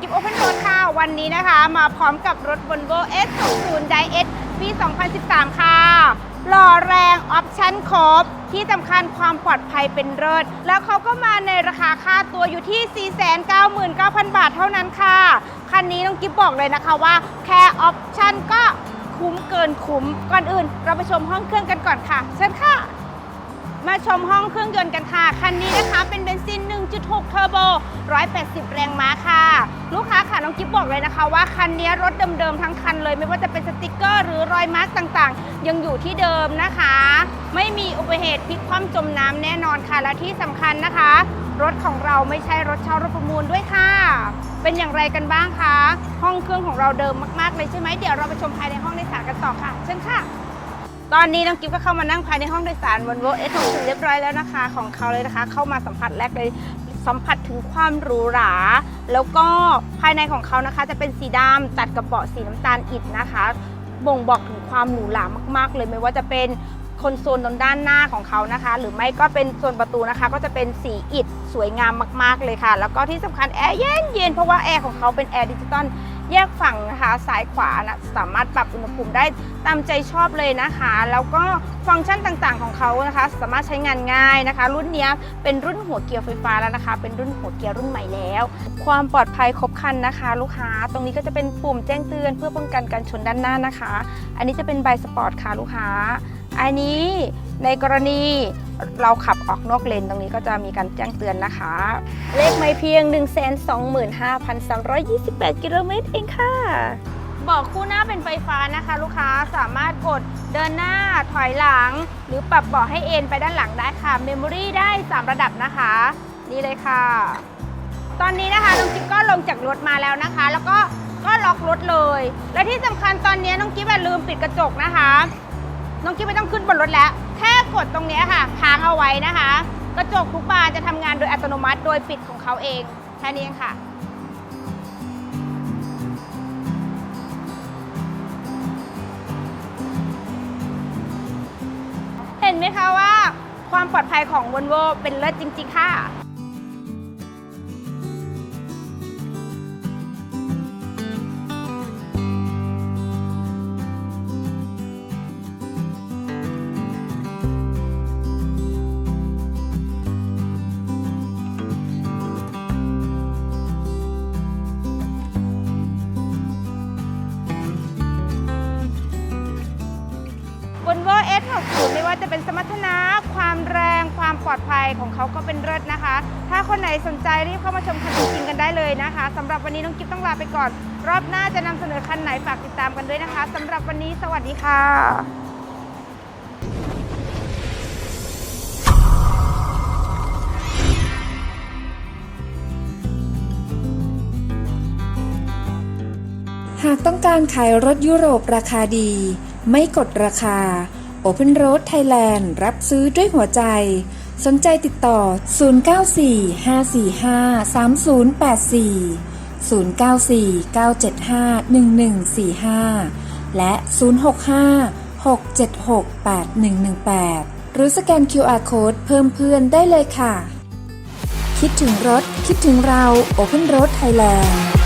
กิฟโอเพนโรดค่ะ วันนี้นะคะ มาพร้อมกับรถ Volvo S60 Di-S ปี 2013 ค่ะ หล่อแรงออปชั่นครบ ที่สำคัญความปลอดภัยเป็นเลิศ แล้วเขาก็มาในราคาค่าตัวอยู่ที่ 499,000 บาทเท่านั้นค่ะ คันนี้น้องกิฟบอกเลยนะคะว่า แค่ออปชั่นก็คุ้มเกินคุ้ม ก่อนอื่น เราไปชมห้องเครื่องกันก่อนค่ะ เชิญค่ะมาชมห้องเครื่องยนต์กันค่ะ คันนี้นะคะเป็นเบนซิน 1.6 เทอร์โบ 180 แรงม้าค่ะ กิ๊บบอกเลยนะคะว่าคันนี้รถเดิมๆทั้งคันเลย ไม่ว่าจะเป็นสติกเกอร์หรือรอยมาร์กต่างๆ ยังอยู่ที่เดิมนะคะ ไม่มีอุบัติเหตุพลิกคว่ำจมน้ำแน่นอนค่ะ และที่สำคัญนะคะ รถของเราไม่ใช่รถเช่ารถประมูลด้วยค่ะ เป็นอย่างไรกันบ้างคะ ห้องเครื่องของเราเดิมมากๆเลยใช่ไหมเดี๋ยวเราไปชมภายในห้องโดยสารกันต่อค่ะ เชิญค่ะตอนนี้น้องกิ๊ฟก็เข้ามานั่งภายในห้องโดยสาร Volvo S60 เรียบร้อยแล้วนะคะ ของเขาเลยนะคะ เข้ามาสัมผัสแรกเลย สัมผัสถึงความหรูหรา แล้วก็ภายในของเขานะคะ จะเป็นสีดำตัดกระเบาะสีน้ำตาลอิฐนะคะ บ่งบอกถึงความหรูหรามากๆ เลยไม่ว่าจะเป็นคอนโซลตรงด้านหน้าของเขานะคะ หรือไม่ก็เป็นโซนประตูนะคะ ก็จะเป็นสีอิฐสวยงามมาก ๆเลยค่ะ แล้วก็ที่สำคัญแอร์เย็นเย็นๆเพราะว่าแอร์ของเขาเป็นแอร์ดิจิตอล แยกฝั่งนะคะซ้ายขวานะสามารถปรับอุณหภูมิได้ตามใจชอบเลยนะคะ แล้วก็ฟังก์ชันต่างๆของเขานะคะ สามารถใช้งานง่ายนะคะ รุ่นนี้เป็นรุ่นหัวเกียร์ไฟฟ้าแล้วนะคะ เป็นรุ่นหัวเกียร์รุ่นใหม่แล้ว ความปลอดภัยครบคันนะคะ ลูกค้าตรงนี้ก็จะเป็นปุ่มแจ้งเตือนเพื่อป้องกันการชนด้านหน้านะคะ อันนี้จะเป็นใบสปอร์ตค่ะลูกค้า อันนี้ในกรณีเราขับออกนอกเลนตรงนี้ก็จะมีการแจ้งเตือนนะคะ เลขไม่เพียง 125,328 กิโลเมตรเองค่ะ บอกคู่หน้าเป็นไฟฟ้านะคะ ลูกค้าสามารถกดเดินหน้าถอยหลัง หรือปรับเบาะให้เอนไปด้านหลังได้ค่ะ เมมโมรี่ได้ 3 ระดับนะคะ นี่เลยค่ะ ตอนนี้นะคะน้องกิ๊บก็ลงจากรถมาแล้วนะคะ แล้วก็ก็ล็อกรถเลย และที่สำคัญตอนนี้น้องกิ๊บลืมปิดกระจกนะคะ น้องกิ๊บไม่ต้องขึ้นบนรถแล้ว แค่กดตรงนี้ค่ะ ค้างเอาไว้นะคะ กระจกทุกบานจะทำงานโดยอัตโนมัติโดยปิดของเขาเองแค่นี้เองค่ะเห็นไหมคะว่าความปลอดภัยของ v o l v o เป็นเลิศจริง ๆ ค่ะ v o l v o S60 ไม่ว่าจะเป็นสมรรถนะความแรงความปลอดภัยของเขาก็เป็นเลิศนะคะ ถ้าคนไหนสนใจรีบเข้ามาชมคันจริงๆกันได้เลยนะคะสำหรับวันนี้น้องกิฟต้องลาไปก่อน รอบหน้าจะนำเสนอคันไหนฝากติดตามกันด้วยนะคะสำหรับวันนี้สวัสดีค่ะหากต้องการขายรถยุโรปราคาดี ไม่กดราคา Open Road Thailand รับซื้อด้วยหัวใจ สนใจติดต่อ 094-545-3084 094-975-1145 และ 065-676-8118 หรือสแกน QR Code เพิ่มเพื่อนได้เลยค่ะ คิดถึงรถ คิดถึงเรา Open Road Thailand